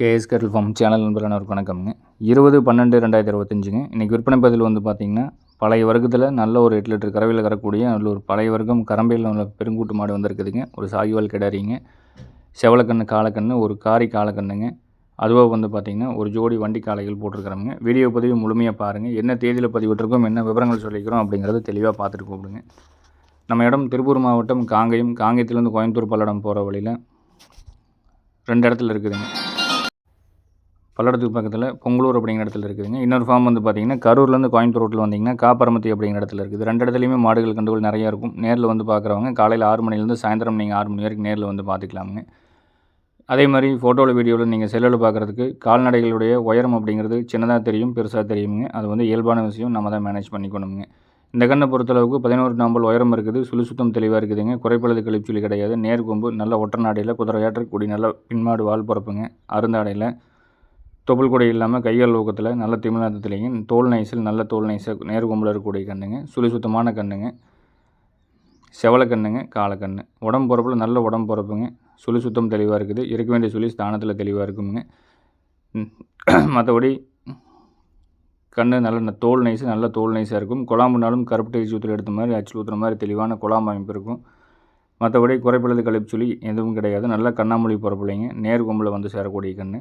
KS கேட்டல் form channel நண்பரான ஒரு வணக்கம்ங்க. இருபது பன்னெண்டு ரெண்டாயிரத்தி இருபத்தஞ்சுங்க. இன்றைக்கி விற்பனை பதில் வந்து பார்த்திங்கன்னா பழைய வர்க்கத்தில் நல்ல ஒரு எட்டு லிட்டர் கறவையில் கரக்கூடிய நல்ல ஒரு பழைய வர்க்கம் கரம்பையில் உள்ள பெருங்கூட்டு மாடு வந்திருக்குதுங்க. ஒரு சாகிவால் கிடாரிங்க. செவலக்கண்ணு காலக்கண்ணு ஒரு காரி காலக்கண்ணுங்க. அதுவாக வந்து பார்த்திங்கன்னா ஒரு ஜோடி வண்டி காளைகள் போட்டிருக்கிறோங்க வீடியோ பதிவு முழுமையாக பாருங்கள் என்ன தேதியில் பதிவிட்டிருக்கோம் என்ன விவரங்கள் சொல்லிக்கிறோம் அப்படிங்கிறத தெளிவாக பார்த்துட்டு கூப்பிடுங்க. நம்ம இடம் திருப்பூர் மாவட்டம் காங்கயம். காங்கயத்துலேருந்து கோயம்புத்தூர் பல்லடம் போகிற வழியில் ரெண்டு இடத்துல இருக்குதுங்க. பல்லடத்துக்கு பக்கத்தில் பொங்கலூர் அப்படிங்கிற இடத்துல இருக்குதுங்க. இன்னொரு ஃபார்ம் வந்து பார்த்தீங்கன்னா கரூர்லேருந்து கோயம்புத்தூர் ரோட்டில் வந்தீங்கன்னா காப்பரமத்தி அப்படிங்கிற இடத்துல இருக்குது. ரெண்டு இடத்துலையுமே மாடுகள் கண்டுகள் நிறையா இருக்கும். நேரில் வந்து பார்க்குறவங்க காலையில் ஆறு மணிலேருந்து சாயந்தரம் நீங்கள் ஆறு மணி வரைக்கும் நேரில் வந்து பார்த்துக்கலாமுங்க அதே மாதிரி ஃபோட்டோவில் வீடியோவில் நீங்கள் செல்லில் பார்க்குறதுக்கு கால்நடைகளுடைய உயரம் அப்படிங்கிறது சின்னதாக தெரியும் பெருசாக தெரியுங்க அது வந்து இயல்பான விஷயம். நம்ம தான் மேனேஜ் பண்ணிக்கணுங்க இந்த கண்ணை பொறுத்தளவுக்கு பதினோரு நாம்பல் உயரம் இருக்குது. சுழி சுத்தம் தெளிவாக இருக்குதுங்க. குறைப்பழுது கழிச்சுலி கிடையாது. நேர்கொம்பு நல்ல ஒற்றநாடையில் குதிரையாற்ற கூடி நல்ல பின்மாடு வால் பிறப்புங்க. அருந்தாடையில் தொப்புள் கொடை இல்லாமல் கையால் ஊக்கத்தில் நல்ல திமிழாத்தத்துலேங்க தோல் நைசில் நல்ல தோல் நைசில் நேர்கொம்பில் இருக்கக்கூடிய கண்ணுங்க சுழி சுத்தமான கண்ணுங்க செவலக்கண்ணுங்க காலக்கண்ணு உடம்பு பொறப்பில் நல்ல உடம்பு பொறப்புங்க. சுழி சுத்தம் தெளிவாக இருக்குது. இருக்க வேண்டிய சுழி ஸ்தானத்தில் தெளிவாக இருக்குங்க மற்றபடி கண்ணு நல்ல தோல் நைஸு நல்ல தோல் நைஸாக இருக்கும். குழாம்புனாலும் கருப்பு டேஜ் ஊற்றில் எடுத்த மாதிரி அச்சு ஊற்றுற மாதிரி தெளிவான குழாம்பு அமைப்பு இருக்கும். மற்றபடி குறைப்பிள்ளது கழிப்பு சொல்லி எதுவும் கிடையாது. நல்ல கண்ணாமொழி பிறப்பிள்ளைங்க நேர் கொம்பில் வந்து சேரக்கூடிய கண்ணு.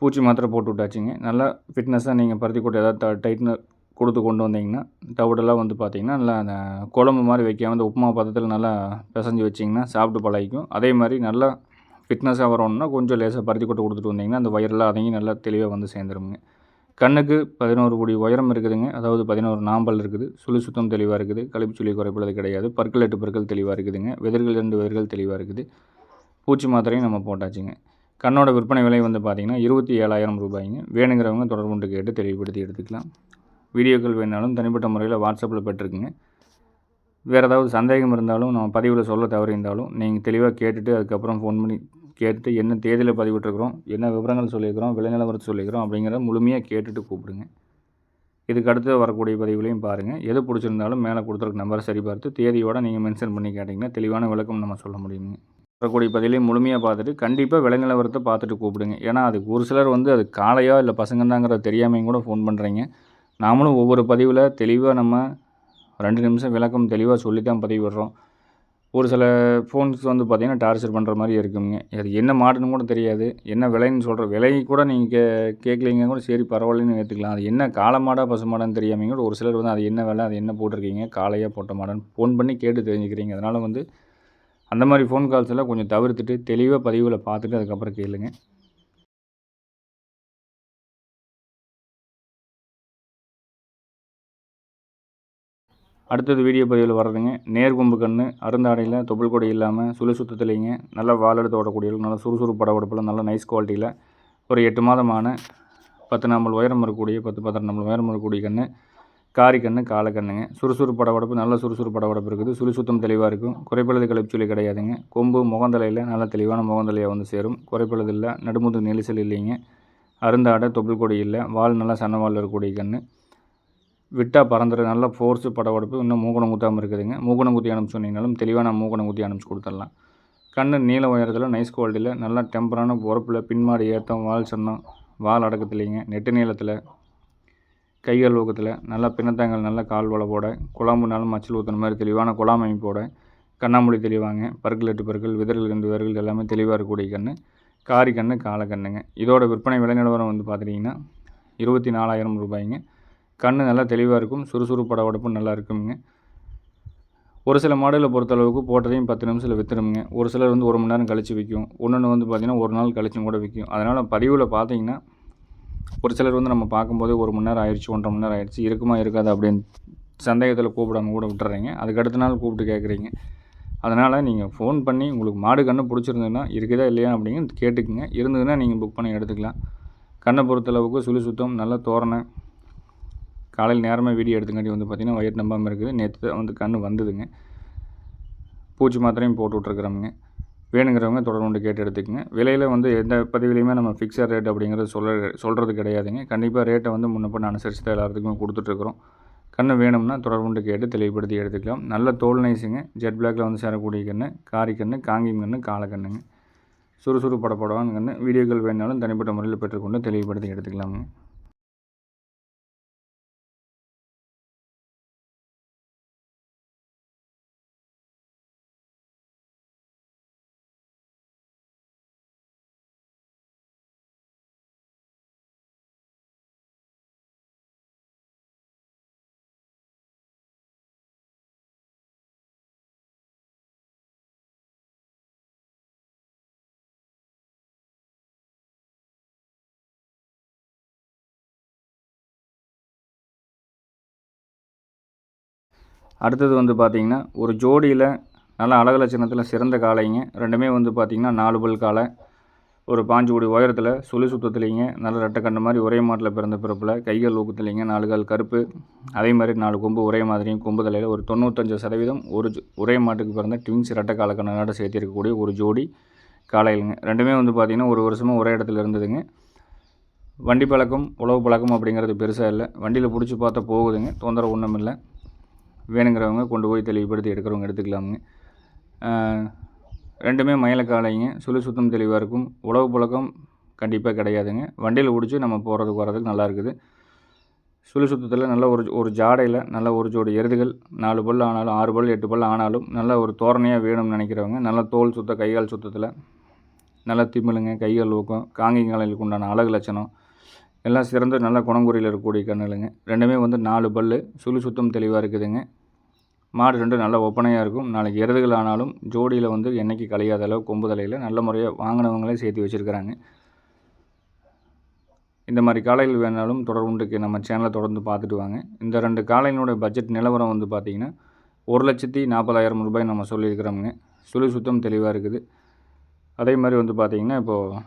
பூச்சி மாத்திரை போட்டு விட்டாச்சுங்க. நல்லா ஃபிட்னஸாக நீங்கள் பருத்தி கொட்டை ஏதாவது டைட்னர் கொடுத்து கொண்டு வந்தீங்கன்னா தவிடெல்லாம் வந்து பார்த்திங்கன்னா நல்லா அந்த குழம்பு மாதிரி வைக்காமல் அந்த உப்புமா பதத்தில் நல்லா பிசைஞ்சு வச்சிங்கன்னா சாப்பிட்டு பழகிக்கும். அதே மாதிரி நல்லா ஃபிட்னஸாக வரணும்னா கொஞ்சம் லேசாக பருத்தி கொட்டை கொடுத்துட்டு வந்தீங்கன்னா அந்த வயரெல்லாம் அதையும் நல்லா தெளிவாக வந்து சேர்ந்துருங்க கண்ணுக்கு பதினோரு கோடி உயரம் இருக்குதுங்க. அதாவது பதினோரு நாம்பல் இருக்குது. சுழி சுத்தம் தெளிவாக இருக்குது. கழிப்பு சுழி குறைப்பது கிடையாது. பற்கள் எட்டு பற்கள் தெளிவாக இருக்குதுங்க. வெதிர்கள் ரெண்டு வெதிர்கள் தெளிவாக இருக்குது. பூச்சி மாத்திரையும் நம்ம போட்டாச்சுங்க. கண்ணோட விற்பனை விலை வந்து பார்த்திங்கன்னா இருபத்தி ஏழாயிரம் ரூபாய்ங்க. வேணுங்கிறவங்க தொடர்பு கொண்டு கேட்டு தெளிவுபடுத்தி எடுத்துக்கலாம். வீடியோக்கள் வேணாலும் தனிப்பட்ட முறையில் வாட்ஸ்அப்பில் பெற்றுக்குங்க. வேறு ஏதாவது சந்தேகம் இருந்தாலும் நம்ம பதிவில் சொல்ல தவறி இருந்தாலும் நீங்கள் தெளிவாக கேட்டுட்டு அதுக்கப்புறம் ஃபோன் பண்ணி கேட்டுட்டு என்ன தேதியில் பதிவிட்டுருக்குறோம் என்ன விவரங்கள் சொல்லியிருக்கிறோம் விலை நிலவரத்தை சொல்லியிருக்கிறோம் அப்படிங்கிறத முழுமையாக கேட்டுட்டு கூப்பிடுங்க. இதுக்கு அடுத்து வரக்கூடிய பதிவுகளையும் பாருங்கள் எது பிடிச்சிருந்தாலும் மேலே கொடுத்துருக்க நம்பரை சரிபார்த்து தேதியோடு நீங்கள் மென்ஷன் பண்ணி கேட்டிங்கன்னா தெளிவான விளக்கம் நம்ம சொல்ல முடியுங்க. வரக்கூடிய பதிலையும் முழுமையாக பார்த்துட்டு கண்டிப்பாக விலைநிலவரத்தை பார்த்துட்டு கூப்பிடுங்க. ஏன்னா அதுக்கு ஒரு சிலர் வந்து அது காலையோ இல்லை பசங்கந்தாங்கிறத தெரியாமையும் கூட ஃபோன் பண்ணுறீங்க நாமளும் ஒவ்வொரு பதிவில் தெளிவாக நம்ம ரெண்டு நிமிஷம் விளக்கம் தெளிவாக சொல்லி தான் பதிவிடுறோம். ஒரு சில ஃபோன்ஸ் வந்து பார்த்திங்கன்னா டார்ச்சர் பண்ணுற மாதிரி இருக்குங்க. அது என்ன மாடுன்னு கூட தெரியாது. என்ன விலைன்னு சொல்கிற விலை கூட நீங்கள் கே கேட்கலிங்க கூட சரி பரவாயில்லன்னு ஏற்றுக்கலாம் அது என்ன காலை மாடா பசு மாடான்னு தெரியாமல் கூட ஒரு சிலர் வந்து அது என்ன விலை அது என்ன போட்டிருக்கீங்க காலையாக போட்ட மாடான்னு ஃபோன் பண்ணி கேட்டு தெரிஞ்சுக்கிறீங்க. அதனால் வந்து அந்த மாதிரி ஃபோன் கால்ஸ் எல்லாம் கொஞ்சம் தவிர்த்துட்டு தெளிவாக பதிவில் பார்த்துட்டு அதுக்கப்புறம் கேளுங்க. அடுத்தது வீடியோ பதிவில் வர்றதுங்க. நேர்கொம்பு கண் அருந்தாடையில் தொப்புள் கொடை இல்லாமல் சுழி சுத்தத்துலேங்க நல்லா வால் எடுத்து ஓடக்கூடிய நல்லா சுறுசுறுப்பு படவெடுப்பில் நல்ல நைஸ் குவாலிட்டியில் ஒரு எட்டு மாதமான பத்து நாம்பல் உயரம் இருக்கக்கூடிய பத்து பத்தரை நாம்பல் உயரம் இருக்கக்கூடிய கன்று காரி கன்று சுறுசுறு சுறுசுறுப்பு படவடப்பு நல்ல சுறுசுறுப்பு படவடப்பு இருக்குது. சுழி சுத்தம் தெளிவாக இருக்கும். குறைப்பழுது கழிப்புச்சொல்லி கிடையாதுங்க. கொம்பு முகந்தலையில் நல்ல தெளிவான முகந்தலையாக வந்து சேரும். குறைப்பழுது இல்லை நடுமுது நெரிசல் இல்லைங்க. அருந்தாடை தொப்புள் கொடி இல்லை. வால் நல்லா சன்ன வால் இருக்கக்கூடிய கன்று விட்டால் பறந்துற நல்ல ஃபோர்ஸு படவடப்பு இன்னும் மூக்கணம் குத்தாமல் இருக்குதுங்க. மூக்கணம் குத்தி அனுப்பிச்சு சொன்னீங்கனாலும் தெளிவான மூக்கணம் குத்தி அனுப்பிச்சு கொடுத்துடலாம். கண்ணு நீல உயரத்தில் நைஸ் குவாலிட்டியில் நல்லா டெம்பரான பொறுப்பில் பின்மாடி ஏற்றம் வால் சன்னம் வால் அடக்கத்துலேங்க நெட்டு நீளத்தில் கைகள் ஊக்கத்தில் நல்லா பின்னத்தாங்கள் நல்லா கால் வளவோட குழம்புனாலும் மச்சல் ஊற்றுன மாதிரி தெளிவான குழாம் அமைப்போட கண்ணாமூடி தெளிவாங்க. பற்கள் எட்டு பற்கள் விதர்கள் ரெண்டு விதர்கள் எல்லாமே தெளிவாக இருக்கக்கூடிய கன்று காரி கன்று காலக்கண்ணுங்க இதோட விற்பனை விலை நிலவரம் வந்து பார்த்துட்டிங்கன்னா இருபத்தி நாலாயிரம் ரூபாய்ங்க. கண் நல்லா தெளிவாக இருக்கும் சுறுசுறுப்பட உடப்பும் நல்லா இருக்குங்க. ஒரு சில மாடலை பொறுத்தளவுக்கு போட்டதையும் பத்து நிமிஷத்தில் விற்றுருமுங்க ஒரு சிலர் வந்து ஒரு மணி நேரம் கழித்து விற்கும் ஒன்று வந்து பார்த்திங்கன்னா ஒரு நாள் கழிச்சும் கூட விற்கும் அதனால் பதிவில் பார்த்தீங்கன்னா ஒரு சிலர் வந்து நம்ம பார்க்கும்போதே ஒரு மணி நேரம் ஆயிடுச்சு ஒன்றரை மணி நேரம் ஆயிடுச்சு இருக்குமா இருக்காது அப்படின்னு சந்தேகத்தில் கூப்பிடாம கூட விட்டுறீங்க அதுக்கு அடுத்த நாள் கூப்பிட்டு கேட்குறீங்க அதனால் நீங்கள் ஃபோன் பண்ணி உங்களுக்கு மாடு கன்று பிடிச்சிருந்ததுன்னா இருக்குதா இல்லையா அப்படிங்கிறது கேட்டுக்குங்க. இருந்ததுன்னா நீங்கள் புக் பண்ணி எடுத்துக்கலாம். கண்ணை பொறுத்தளவுக்கு சுழி சுத்தம் நல்லா தோரணை. காலையில் நேரமாக வீடியோ எடுத்துக்காட்டி வந்து பார்த்திங்கன்னா வயிறு நம்பாமல் இருக்குது. நேற்று வந்து கன்று வந்ததுங்க. பூச்சி மாத்திரையும் போட்டு விட்ருக்குறோமுங்க வேணுங்கிறவங்க தொடர்ந்து கேட்டு எடுத்துக்கங்க. விலையில் வந்து எந்த பதிவிலையுமே நம்ம ஃபிக்ஸட் ரேட் அப்படிங்கிறது சொல்ல சொல்கிறது கிடையாதுங்க. கண்டிப்பாக ரேட்டை வந்து முன்னப்பண்ண அனுசரித்து தான் எல்லாத்துக்குமே கொடுத்துட்ருக்குறோம் கன்று வேணும்னா தொடர்புண்டு கேட்டு தெளிவுபடுத்தி எடுத்துக்கலாம். நல்ல தோல் நைஸுங்க. ஜெட் பிளாக்கில் வந்து சேரக்கூடிய கன்று காரி கன்று காங்கிங் கன்று காலக்கண்ணுங்க சுறுசுறுப்படப்படவான் கண்ணு. வீடியோக்கள் வேணாலும் தனிப்பட்ட முறையில் பெற்றுக்கொண்டு தெளிவுபடுத்தி எடுத்துக்கலாமுங்க. அடுத்தது வந்து பார்த்திங்கன்னா ஒரு ஜோடியில் நல்ல அழகு லட்சணத்தில் சிறந்த காளைங்க. ரெண்டுமே வந்து பார்த்திங்கன்னா நாலு பல் காலை ஒரு பாஞ்சு கோடி உயரத்தில் சுழி சுத்தத்துலேங்க நல்ல ரெட்டக்கண்ணு மாதிரி ஒரே மாட்டில் பிறந்த பிறப்பில் கைகள் ஊக்கத்துலேங்க நாலு கால் கருப்பு அதே மாதிரி நாலு கொம்பு ஒரே மாதிரியும் கொம்பு தலையில் ஒரு தொண்ணூத்தஞ்சு சதவீதம் ஒரு ஒரே மாட்டுக்கு பிறந்த ட்வின்ஸ் ரெட்டை காலக்கண்ணாட சேர்த்திருக்கக்கூடிய ஒரு ஜோடி காளைகளுங்க. ரெண்டுமே வந்து பார்த்திங்கன்னா ஒரு வருஷமாக ஒரே இடத்துல இருந்ததுங்க. வண்டி பழக்கம் உழவு பழக்கம் அப்படிங்கிறது பெருசாக இல்லை. வண்டியில் பிடிச்சி பார்த்தா போகுதுங்க தொந்தரவு ஒன்றும் இல்லை வேணுங்கிறவங்க கொண்டு போய் தெளிவுபடுத்தி எடுக்கிறவங்க எடுத்துக்கலாமுங்க. ரெண்டுமே மயிலக்காலைங்க. சுழி சுத்தம் தெளிவாக இருக்கும். உழவு பழக்கம் கண்டிப்பாக கிடையாதுங்க. வண்டியில் பிடிச்சி நம்ம போகிறதுக்கு வரதுக்கு நல்லா இருக்குது. சுழி சுத்தத்தில் நல்ல ஒரு ஒரு ஜாடையில் நல்ல ஒரு ஜோடி எருதுகள் நாலு பல் ஆனாலும் ஆறு பல் எட்டு பல் ஆனாலும் நல்ல ஒரு தோரணையாக வேணும்னு நினைக்கிறவங்க நல்ல தோல் சுத்த கைகால் சுத்தத்தில் நல்ல திமிழுங்க கைகள் ஊக்கம் காங்கிங்களுக்கு உண்டான அழகு லட்சணம் எல்லாம் சிறந்த நல்ல குணங்குறியில் இருக்கக்கூடிய கண்ணுலுங்க ரெண்டுமே வந்து நாலு பல் சுழி சுத்தம் தெளிவாக இருக்குதுங்க. மாடு ரெண்டும் நல்ல ஒப்பனையாக இருக்கும். நாளைக்கு எருதுகள் ஆனாலும் ஜோடியில் வந்து என்றைக்கு கலையாத அளவு கொம்பு தலையில் நல்ல முறையாக வாங்கினவங்களே சேர்த்து வச்சுருக்கிறாங்க. இந்த மாதிரி காளைகள் வேணாலும் தொடர்புண்டுக்கு நம்ம சேனலை தொடர்ந்து பார்த்துட்டு வாங்க. இந்த ரெண்டு காளையினுடைய பட்ஜெட் நிலவரம் வந்து பார்த்திங்கன்னா ஒரு லட்சத்தி நாற்பதாயிரம் ரூபாய் நம்ம சொல்லியிருக்கிறோமுங்க. சுழி சுத்தம் தெளிவாக இருக்குது. அதே மாதிரி வந்து பார்த்திங்கன்னா இப்போது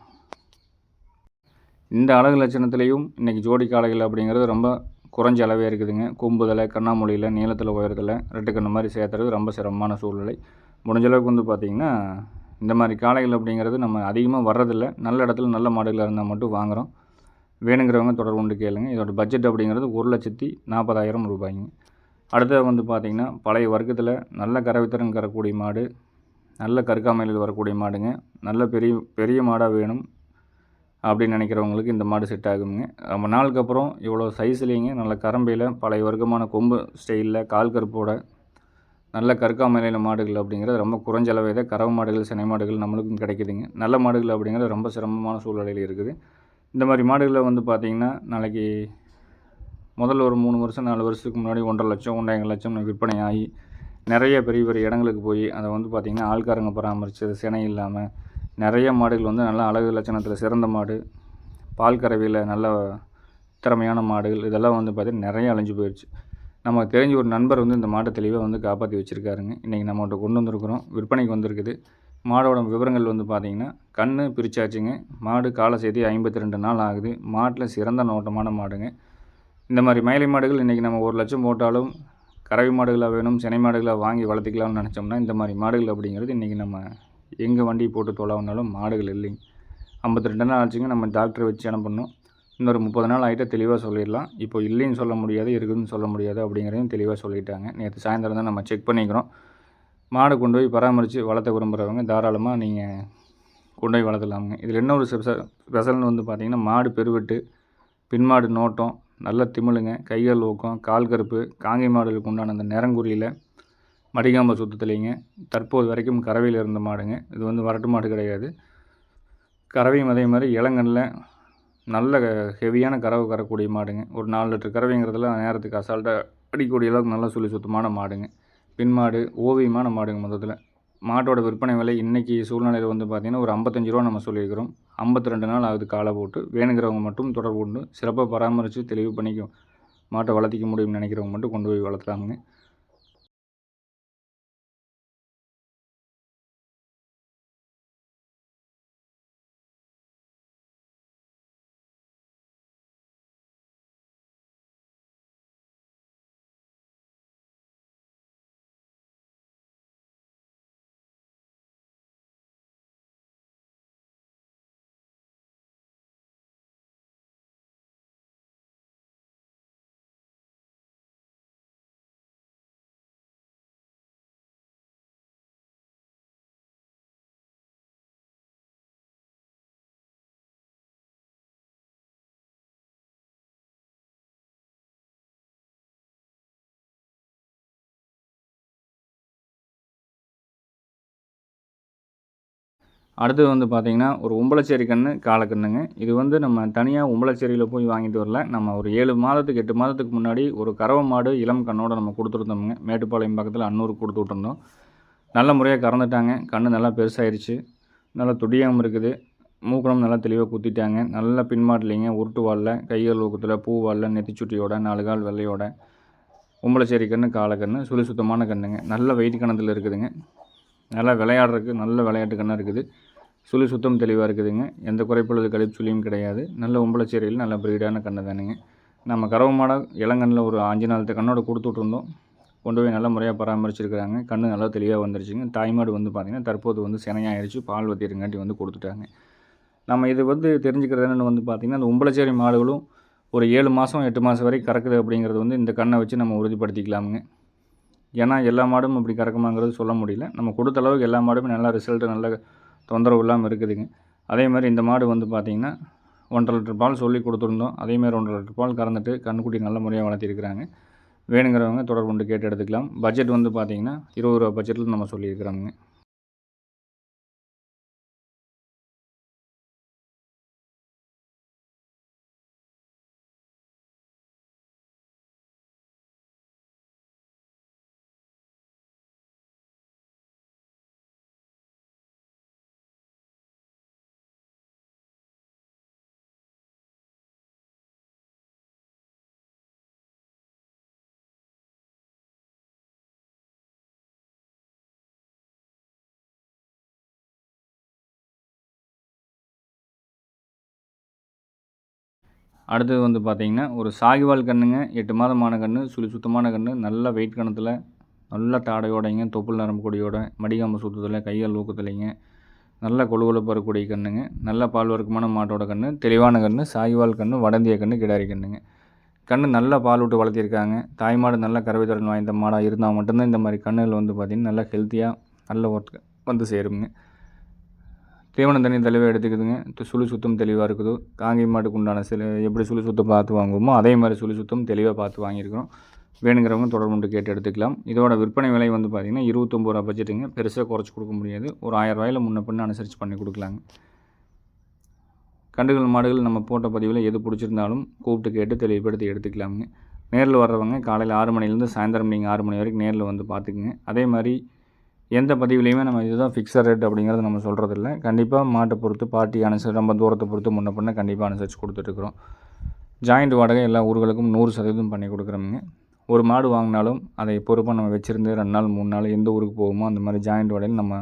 இந்த அழகு லட்சணத்துலேயும் இன்றைக்கி ஜோடி காளைகள் அப்படிங்கிறது ரொம்ப குறைஞ்ச அளவே இருக்குதுங்க. கும்புதலை கண்ணாமொழியில் நீளத்தில் உயரத்தில் ரெட்டு கண்ணு மாதிரி சேர்த்துறது ரொம்ப சிரமமான சூழ்நிலை. முடிஞ்சளவுக்கு வந்து பார்த்திங்கன்னா இந்த மாதிரி காளைகள் அப்படிங்கிறது நம்ம அதிகமாக வர்றதில்ல. நல்ல இடத்துல நல்ல மாடுகளாக இருந்தால் மட்டும் வாங்குகிறோம் வேணுங்கிறவங்க தொடர்பு கொண்டு கேளுங்க. இதோட பட்ஜெட் அப்படிங்கிறது ஒரு லட்சத்தி நாற்பதாயிரம் ரூபாய்ங்க. அடுத்தது வந்து பார்த்திங்கன்னா பழைய வர்க்கத்தில் நல்ல கரவித்திறன் கறக்கூடிய மாடு நல்ல கருக்காமையில் வரக்கூடிய மாடுங்க. நல்ல பெரிய பெரிய மாடாக வேணும். அப்படின்னு நினைக்கிறவங்களுக்கு இந்த மாடு செட் ஆகுங்க ரொம்ப நாளுக்கு அப்புறம் இவ்வளோ சைஸ்லேங்க நல்ல கரம்பையில் பழைய வர்க்கமான கொம்பு ஸ்டைலில் கால் கருப்போட நல்ல கருக்காமலையில் மாடுகள் அப்படிங்கிறது ரொம்ப குறைஞ்ச அளவே தான் கறவை மாடுகள் சினை மாடுகள் நம்மளுக்கும் கிடைக்குதுங்க. நல்ல மாடுகள் அப்படிங்கிறது ரொம்ப சிரமமான சூழ்நிலையில் இருக்குது. இந்த மாதிரி மாடுகளில் வந்து பார்த்திங்கன்னா நாளைக்கு முதல்ல ஒரு மூணு வருஷம் நாலு வருஷத்துக்கு முன்னாடி ஒன்றரை லட்சம் ஒன்றரை லட்சம் விற்பனை ஆகி நிறைய பெரிய பெரிய இடங்களுக்கு போய் அதை வந்து பார்த்திங்கன்னா ஆள்காரங்க பராமரித்து சினை இல்லாமல் நிறைய மாடுகள் வந்து நல்லா அழகு லட்சணத்தில் சிறந்த மாடு பால் கறவையில் நல்ல திறமையான மாடுகள் இதெல்லாம் வந்து பார்த்திங்கன்னா நிறைய அழிஞ்சு போயிடுச்சு நமக்கு தெரிஞ்ச ஒரு நண்பர் வந்து இந்த மாட்டை தெளிவாக வந்து காப்பாற்றி வச்சுருக்காருங்க. இன்றைக்கி நம்மகிட்ட கொண்டு வந்திருக்கிறோம். விற்பனைக்கு வந்திருக்குது. மாடோட விவரங்கள் வந்து பார்த்திங்கன்னா கண் பிரிச்சாச்சுங்க. மாடு காலை சேர்த்து ஐம்பத்தி ரெண்டு நாள் ஆகுது. மாட்டில் சிறந்த நோட்டமான மாடுங்க. இந்த மாதிரி மயிலை மாடுகள் இன்றைக்கி நம்ம ஒரு லட்சம் போட்டாலும் கறவை மாடுகளாக வேணும் சினை மாடுகளாக வாங்கி வளர்த்திக்கலாம்னு நினச்சோம்னா இந்த மாதிரி மாடுகள் அப்படிங்கிறது இன்றைக்கி நம்ம எங்கே வண்டி போட்டு தொலைவுனாலும் மாடுகள் இல்லைங்க ஐம்பத்தி ரெண்டு நாள் ஆச்சுங்க நம்ம டாக்டரை வச்சு அனுப்பணும். இன்னொரு முப்பது நாள் ஆகிட்ட தெளிவாக சொல்லிடலாம். இப்போ இல்லைன்னு சொல்ல முடியாது இருக்குதுன்னு சொல்ல முடியாது அப்படிங்கிறதையும் தெளிவாக சொல்லிட்டாங்க. நேற்று சாயந்தரம் தான் நம்ம செக் பண்ணிக்கிறோம். மாடு கொண்டு போய் பராமரித்து வளர்த்த விரும்புகிறவங்க தாராளமாக நீங்கள் கொண்டு போய் வளர்த்தலாமுங்க. இதில் என்ன ஒரு ஸ்பெஷல் ஸ்பெஷல்னு வந்து பார்த்திங்கன்னா மாடு பெருவெட்டு பின்மாடு நோட்டம் நல்ல திமிழுங்க கைகள் ஊக்கம் கால் கருப்பு காங்கை மாடுகளுக்கு உண்டான அந்த நிறங்குறியில் மடிகாம்ப சுத்தத்துலேங்க. தற்போது வரைக்கும் கறவையில் இருந்த மாடுங்க. இது வந்து வரட்டு மாடு கிடையாது. கறவையும் அதே மாதிரி இளங்கனில் நல்ல ஹெவியான கறவை கறக்கூடிய மாடுங்க. ஒரு நாலு லிட்டர் கறவைங்கிறதுல நேரத்துக்கு அசால்ட்டாக அடிக்கூடிய அளவுக்கு நல்ல சொல்லி சுத்தமான மாடுங்க. பின் மாடு ஓவியமான மாடுங்க மொத்தத்தில். மாட்டோட விற்பனை விலை இன்றைக்கி சூழ்நிலையில் வந்து பார்த்திங்கன்னா ஒரு ஐம்பத்தஞ்சு ரூபா நம்ம சொல்லியிருக்கிறோம். ஐம்பத்தி ரெண்டு நாள் ஆகுது காலை போட்டு. வேணுங்கிறவங்க மட்டும் தொடர்பு கொண்டு சிறப்பாக பராமரித்து தெளிவு பண்ணிக்கும். மாட்டை வளர்த்திக்க முடியும்னு நினைக்கிறவங்க மட்டும் கொண்டு போய் வளர்த்துறாங்க அடுத்தது வந்து பார்த்திங்கன்னா ஒரு உம்பளச்சேரி கன்று காலக்கண்ணுங்க இது வந்து நம்ம தனியாக உம்பளச்சேரியில் போய் வாங்கிட்டு வரல. நம்ம ஒரு ஏழு மாதத்துக்கு எட்டு மாதத்துக்கு முன்னாடி ஒரு கறவை மாடு இளம் கண்ணோட நம்ம கொடுத்துருந்தோமுங்க. மேட்டுப்பாளையம் பக்கத்தில் அன்னூர் கொடுத்து விட்டுருந்தோம். நல்ல முறையாக கறந்துட்டாங்க. கன்று நல்லா பெருசாயிருச்சு. நல்லா துடியாமல் இருக்குது. மூக்கணம் நல்லா தெளிவாக குத்திட்டாங்க. நல்லா பின்மாட்டிலிங்க உருட்டு வாலில் கைகள் ஊக்கத்தில் பூ வாலில் நெத்திச்சுட்டியோட நாலு கால் வெள்ளையோட. உம்பளச்சேரி கன்று காலக்கன்று சுழி சுத்தமான கன்றுங்க நல்ல வெயிட் கணத்தில் இருக்குதுங்க. நல்லா விளையாடுறதுக்கு நல்ல விளையாட்டு கண்ணாக இருக்குது. சுழி சுத்தம் தெளிவாக இருக்குதுங்க. எந்த குறைப்புள்ளது கழிப்பு சுழியும் கிடையாது. நல்ல உம்பளச்சேரியில் நல்ல பிரீடான கண்ணு தானுங்க. நம்ம கறவை மாட இளங்கண்ணில் ஒரு அஞ்சு நாள் கண்ணோட கொடுத்து விட்ருந்தோம் கொண்டு போய் நல்ல முறையாக பராமரிச்சிருக்கிறாங்க. கண்ணு நல்லா தெளிவாக வந்துருச்சுங்க. தாய்மாடு வந்து பார்த்திங்கன்னா தற்போது வந்து சினையாயிருச்சு. பால் வத்திருங்காட்டி வந்து கொடுத்துட்டாங்க. நம்ம இது வந்து தெரிஞ்சுக்கிறது என்னென்னு வந்து பார்த்திங்கன்னா அந்த உம்பளச்சேரி மாடுகளும் ஒரு ஏழு மாதம் எட்டு மாதம் வரைக்கும் கறக்குது அப்படிங்கிறது வந்து இந்த கண்ணை வச்சு நம்ம உறுதிப்படுத்திக்கலாமுங்க. ஏன்னா எல்லா மாடும் அப்படி கறக்குமாங்கிறது சொல்ல முடியல. நம்ம கொடுத்த அளவுக்கு எல்லா மாடுமே நல்லா ரிசல்ட்டு நல்ல தொந்தரவு இல்லாமல் இருக்குதுங்க. அதே மாதிரி இந்த மாடு வந்து பார்த்திங்கன்னா ஒன்றரை லிட்டர் பால் சொல்லி கொடுத்துருந்தோம். அதேமாதிரி ஒன்றரை லிட்டர் பால் கறந்துட்டு கண்ணுக்குட்டி நல்ல முறையாக வளர்த்திருக்கிறாங்க. வேணுங்கிறவங்க தொடர்பு கொண்டு கேட்டு எடுத்துக்கலாம். பட்ஜெட் வந்து பார்த்திங்கன்னா இருபது ரூபா பட்ஜெட்டில் நம்ம சொல்லியிருக்கிறோங்க அடுத்தது வந்து பார்த்திங்கன்னா ஒரு சாகிவால் கன்றுங்க எட்டு மாதமான கன்று சுழி சுத்தமான கன்று நல்ல வெயிட் கணத்தில் நல்ல தாடையோடைங்க தொப்புள் நரம்பு கொடியோட மடிகாம்பு சுத்தத்தில் கைகள் ஊக்கத்துலைங்க நல்ல கொழுகொழுப்பு வரக்கூடிய கன்றுங்க நல்ல பால் வர்க்கமான மாட்டோட கன்று தெளிவான கன்று சாகிவால் கன்று வடந்திய கன்று கிடாரி கன்றுங்க கன்று நல்லா பால் விட்டு வளர்த்திருக்காங்க. தாய்மாடு நல்ல கறவை திறன் வாய்ந்த மாடாக இருந்தால் மட்டும்தான் இந்த மாதிரி கண்ணுகள் வந்து பார்த்திங்கன்னா நல்லா ஹெல்த்தியாக நல்ல ஒர்க் வந்து சேருங்க. தீவனம் தண்ணி தெளிவாக எடுத்துக்குதுங்க. சுழி சுத்தம் தெளிவாக இருக்குதோ. காங்கி மாட்டுக்கு உண்டான சில எப்படி சுழி சுத்தம் பார்த்து வாங்குவோமோ அதே மாதிரி சுழி சுத்தம் தெளிவாக பார்த்து வாங்கியிருக்கிறோம். வேணுங்கிறவங்க தொடர்பு கேட்டு எடுத்துக்கலாம். இதோட விற்பனை விலை வந்து பார்த்திங்கன்னா இருபத்தொம்பது ரூபா பட்ஜெட்டுங்க. பெருசாக குறைச்சி கொடுக்க முடியாது. ஒரு ஆயிரம் ரூபாயில் முன்ன பின்ன அனுசரித்து பண்ணி கொடுக்கலாங்க. கண்டுகள் மாடுகள் நம்ம போட்ட பதிவில் எது பிடிச்சிருந்தாலும் கூப்பிட்டு கேட்டு தெளிவுபடுத்தி எடுத்துக்கலாமுங்க. நேரில் வர்றவங்க காலையில் ஆறு மணிலேருந்து சாயந்தரம் நீங்கள் ஆறு மணி வரைக்கும் நேரில் வந்து பார்த்துக்குங்க அதே மாதிரி எந்த பதிவுலையுமே நம்ம இதுதான் ஃபிக்ஸட் ரேட் அப்படிங்கிறது நம்ம சொல்கிறதில்ல கண்டிப்பாக மாட்டை பொறுத்து பார்ட்டி அனுசரித்து நம்ம தூரத்தை பொறுத்து முன்ன பண்ண கண்டிப்பாக அனுசரித்து கொடுத்துட்ருக்குறோம் ஜாயிண்ட் வாடகை எல்லா ஊர்களுக்கும் நூறு சதவீதம் பண்ணி கொடுக்குறோமுங்க. ஒரு மாடு வாங்கினாலும் அதை பொறுப்பாக நம்ம வச்சுருந்து ரெண்டு நாள் மூணு நாள் எந்த ஊருக்கு போகுமோ அந்த மாதிரி ஜாயிண்ட் வாடகையில் நம்ம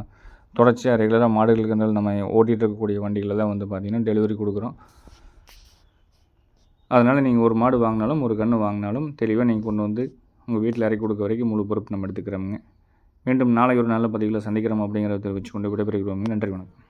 தொடர்ச்சியாக ரெகுலராக மாடுகளுக்கு இருந்தாலும் நம்ம ஓட்டிகிட்டு இருக்கக்கூடிய வண்டிகளில் தான் வந்து பார்த்திங்கன்னா டெலிவரி கொடுக்குறோம். அதனால் நீங்கள் ஒரு மாடு வாங்கினாலும் ஒரு கன்று வாங்கினாலும் தெளிவாக நீங்கள் கொண்டு வந்து உங்கள் வீட்டில் இறக்கி கொடுக்க வரைக்கும் முழு பொறுப்பு நம்ம எடுத்துக்கிறோமுங்க. மீண்டும் நாளை ஒரு நல்ல பதிவில் சந்திக்கிறோம் அப்படிங்கிறத தெரிவித்து கொண்டு விடைபெறுகிறோம். நன்றி வணக்கம்.